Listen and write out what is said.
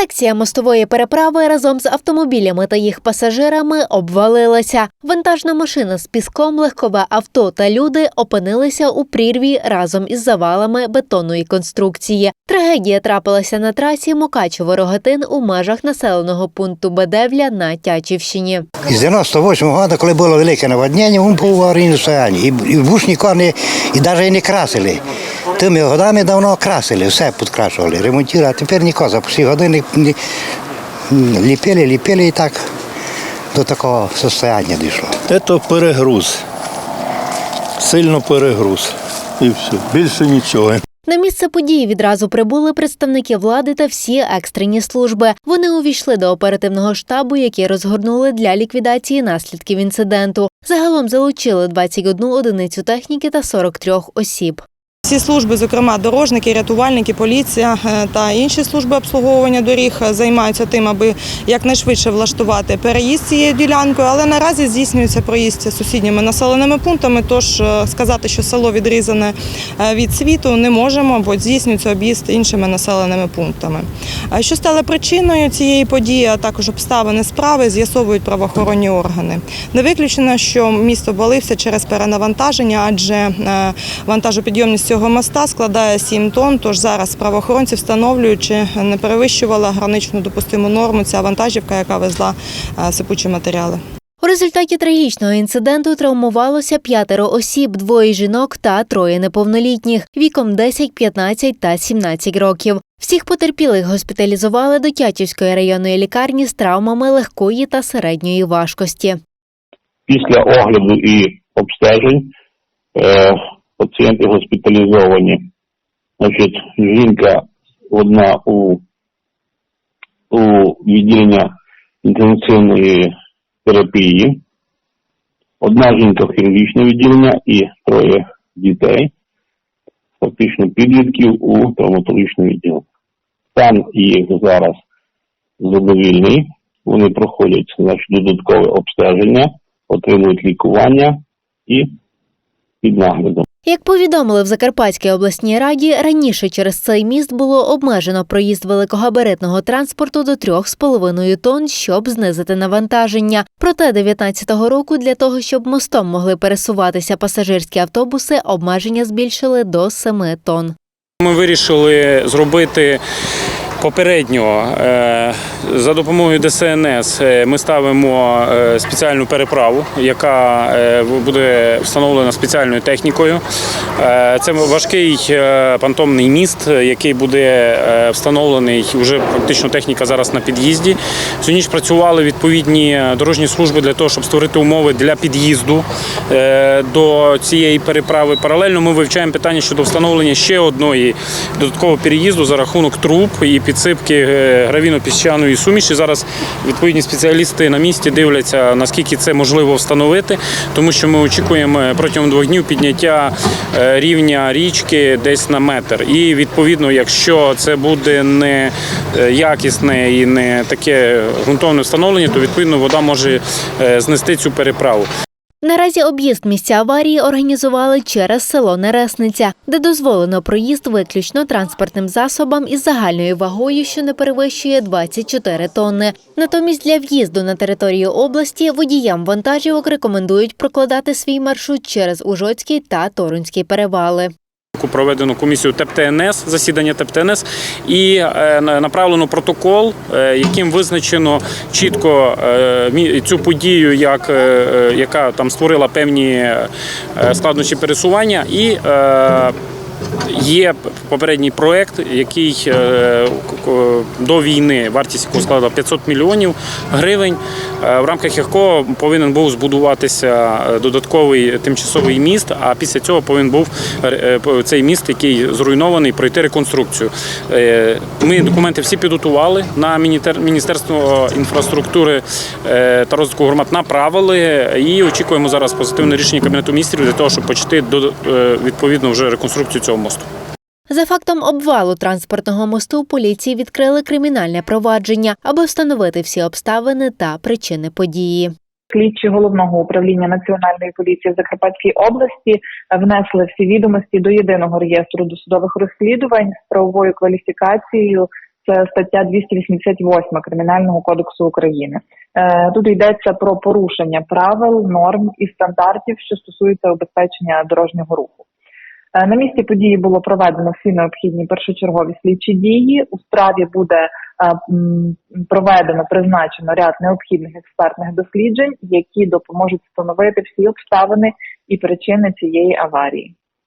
Секція мостової переправи разом з автомобілями та їх пасажирами обвалилася. Вантажна машина з піском, легкове авто та люди опинилися у прірві разом із завалами бетонної конструкції. Трагедія трапилася на трасі Мукачево-Рогатин у межах населеного пункту Бедевля на Тячівщині. Із 98-го року, коли було велике наводнення, він був в аварійному стані. І, буш нікого не, і навіть не красили. Тими годами давно красили, все підкрашували, ремонтували, а тепер нікого. За всі години ліпили, ліпили і так до такого состояння дійшло. Це перегруз. Сильно перегруз. І все. Більше нічого. На місце події відразу прибули представники влади та всі екстрені служби. Вони увійшли до оперативного штабу, який розгорнули для ліквідації наслідків інциденту. Загалом залучили 21 одиницю техніки та 43 осіб. Всі служби, зокрема дорожники, рятувальники, поліція е, та інші служби обслуговування доріг е, займаються тим, аби якнайшвидше влаштувати переїзд цією ділянкою. Але наразі здійснюється проїзд сусідніми населеними пунктами. Тож е, сказати, що село відрізане від світу, не можемо, бо здійснюється об'їзд іншими населеними пунктами. Що стало причиною цієї події, а також обставини справи, з'ясовують правоохоронні органи. Не виключено, що місто обвалився через перенавантаження, адже вантажопідйомність цього моста складає 7 тонн. Тож зараз правоохоронці встановлюють, чи не перевищувала граничну допустиму норму ця вантажівка, яка везла е, сипучі матеріали. У результаті трагічного інциденту травмувалося п'ятеро осіб, двоє жінок та троє неповнолітніх віком 10, 15 та 17 років. Всіх потерпілих госпіталізували до Тячівської районної лікарні з травмами легкої та середньої важкості. після огляду і обстежень е, пацієнти госпіталізовані. Значить, жінка одна у, у відділення інтенсивної терапії, одна жінка в хірургічне відділення і троє дітей, фактично підлітків у травматологічне відділення. Стан їх зараз задовільний. Вони проходять значить, додаткове обстеження, отримують лікування і під наглядом. Як повідомили в Закарпатській обласній раді, раніше через цей міст було обмежено проїзд великогабаритного транспорту до 3,5 тонн, щоб знизити навантаження. Проте 19-го року для того, щоб мостом могли пересуватися пасажирські автобуси, обмеження збільшили до 7 тонн. Ми вирішили зробити попередньо е, за допомогою ДСНС. е, Ми ставимо е, спеціальну переправу, яка е, буде встановлена спеціальною технікою. Це важкий пантомний міст, який буде встановлений вже практично техніка зараз на під'їзді. Всю ніч працювали відповідні дорожні служби для того, щоб створити умови для під'їзду до цієї переправи. Паралельно ми вивчаємо питання щодо встановлення ще одної додаткового переїзду за рахунок труб і підсипки е, гравіно-піщаної суміші. Зараз відповідні спеціалісти на місці дивляться, наскільки це можливо встановити, тому що ми очікуємо протягом двох днів підняття е, рівня річки десь на метр. І відповідно, якщо це буде не е, якісне і не таке ґрунтовне встановлення, то відповідно вода може е, знести цю переправу. Наразі об'їзд місця аварії організували через село Нересниця, де дозволено проїзд виключно транспортним засобам із загальною вагою, що не перевищує 24 тонни. Натомість для в'їзду на територію області водіям вантажівок рекомендують прокладати свій маршрут через Ужоцький та Торунський перевали. Проведено комісію ТЕП-ТНС, засідання ТЕП-ТНС і е, направлено протокол, е, яким визначено чітко е, цю подію, як, яка там створила певні складнощі пересування, і є попередній проект, який до війни вартість якого складала 500 мільйонів гривень, е, в рамках якого повинен був збудуватися е, додатковий тимчасовий міст. А після цього повинен був е, цей міст, який зруйнований, пройти реконструкцію. Ми документи всі підготували на Міністерство інфраструктури та розвитку громад направили і очікуємо зараз позитивне рішення Кабінету міністрів для того, щоб почати відповідно вже реконструкцію цього мосту. За фактом обвалу транспортного мосту поліції відкрили кримінальне провадження, аби встановити всі обставини та причини події. Слідчі головного управління національної поліції в Закарпатській області внесли всі відомості до єдиного реєстру досудових розслідувань з правовою кваліфікацією Це стаття 288 Кримінального кодексу України. Е, Тут йдеться про порушення правил, норм і стандартів, що стосуються убезпечення дорожнього руху. Е, На місці події було проведено всі необхідні першочергові слідчі дії. У справі буде е, проведено призначено ряд необхідних експертних досліджень, які допоможуть встановити всі обставини і причини цієї аварії.